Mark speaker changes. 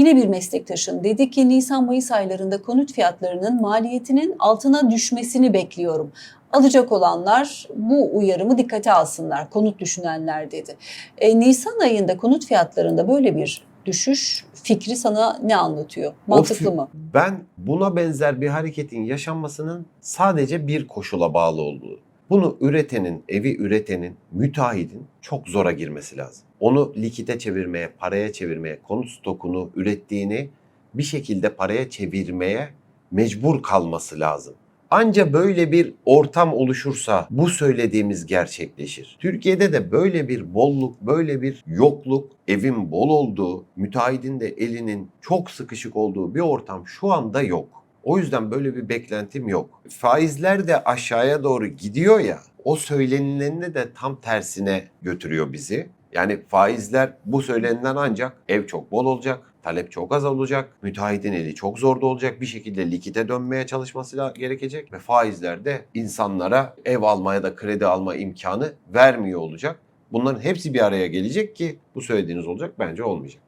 Speaker 1: Yine bir meslektaşın dedi ki Nisan-Mayıs aylarında konut fiyatlarının maliyetinin altına düşmesini bekliyorum. Alacak olanlar bu uyarımı dikkate alsınlar, konut düşünenler dedi. E, Nisan ayında konut fiyatlarında böyle bir düşüş fikri sana ne anlatıyor? Mantıklı mı?
Speaker 2: Ben buna benzer bir hareketin yaşanmasının sadece bir koşula bağlı olduğu. Bunu üretenin, evi üretenin, müteahhidin çok zora girmesi lazım. Onu likite çevirmeye, paraya çevirmeye, konut stokunu ürettiğini bir şekilde paraya çevirmeye mecbur kalması lazım. Anca böyle bir ortam oluşursa bu söylediğimiz gerçekleşir. Türkiye'de de böyle bir bolluk, böyle bir yokluk, evin bol olduğu, müteahhidin de elinin çok sıkışık olduğu bir ortam şu anda yok. O yüzden böyle bir beklentim yok. Faizler de aşağıya doğru gidiyor ya, o söylenilenini de tam tersine götürüyor bizi. Yani faizler bu söylenilen ancak ev çok bol olacak, talep çok az olacak, müteahhidin eli çok zorda olacak, bir şekilde likite dönmeye çalışması gerekecek ve faizler de insanlara ev almaya da kredi alma imkanı vermiyor olacak. Bunların hepsi bir araya gelecek ki bu söylediğiniz olacak bence olmayacak.